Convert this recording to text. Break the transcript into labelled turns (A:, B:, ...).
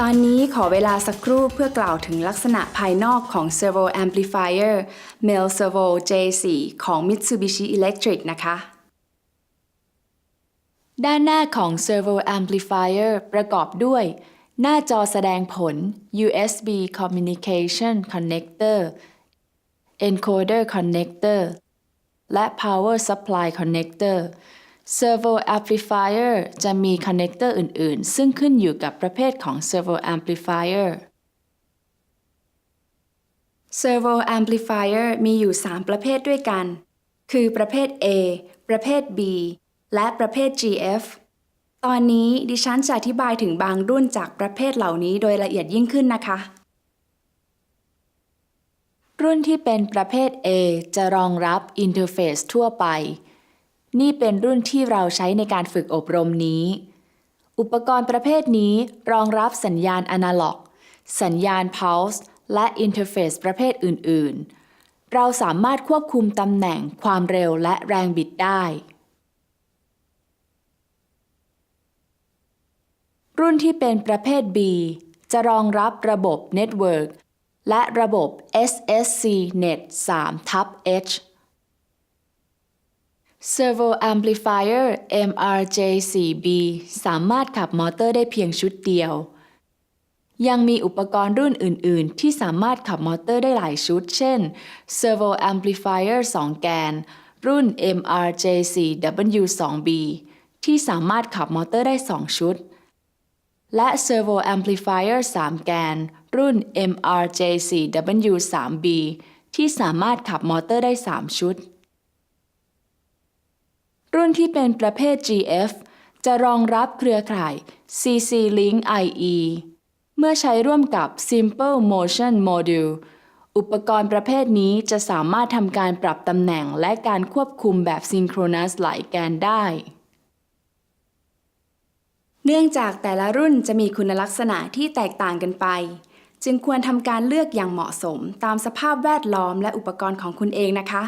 A: ตอนนี้ขอเวลาสักครู่เพื่อกล่าวถึงลักษณะภายนอกของ Servo Amplifier Mel Servo J4 ของ Mitsubishi Electric นะคะ ด้านหน้าของ Servo Amplifier ประกอบด้วย หน้าจอแสดงผล USB Communication Connector Encoder Connector และ Power Supply Connector Servo Amplifier จะมี Connector อื่น ๆ ซึ่งขึ้นอยู่กับประเภทของ Servo Amplifier Servo Amplifier มีอยู่ 3 ประเภทด้วยกัน คือประเภท A ประเภท B และประเภท GF ตอนนี้ดิฉันจะอธิบายถึงบางรุ่นจากประเภทเหล่านี้โดยละเอียดยิ่งขึ้นนะคะ รุ่นที่เป็นประเภท A จะรองรับอินเทอร์เฟซทั่วไป นี่เป็นรุ่นที่เราใช้ในการฝึกอบรมนี้ อุปกรณ์ประเภทนี้รองรับสัญญาณอนาล็อก สัญญาณ pulse และอินเทอร์เฟซประเภทอื่น ๆ เราสามารถควบคุมตำแหน่งความเร็วและแรงบิดได้ รุ่นที่เป็นประเภท B จะรองรับระบบ Network และระบบ SSC Net 3 ทับ H Servo Amplifier MRJ4B สามารถขับมอเตอร์ได้เพียงชุดเดียว ยังมีอุปกรณ์รุ่นอื่น ๆ ที่สามารถขับมอเตอร์ได้หลายชุด เช่น Servo Amplifier 2 แกน รุ่น MRJ4W2B ที่สามารถขับมอเตอร์ได้ 2 ชุด และ Servo Amplifier 3 แกน รุ่น MRJ4W3B ที่สามารถขับมอเตอร์ได้ 3 ชุด รุ่นที่เป็นประเภท GF จะรองรับเครือข่าย CC-Link IE เมื่อใช้ร่วมกับ Simple Motion Module อุปกรณ์ประเภทนี้จะสามารถทำการปรับตำแหน่งและการควบคุมแบบ Synchronous หลายแกนได้ เนื่องจากแต่ละรุ่นจะมีคุณลักษณะที่แตกต่างกันไป จึงควรทำการเลือกอย่างเหมาะสมตามสภาพแวดล้อมและอุปกรณ์ของคุณเองนะคะ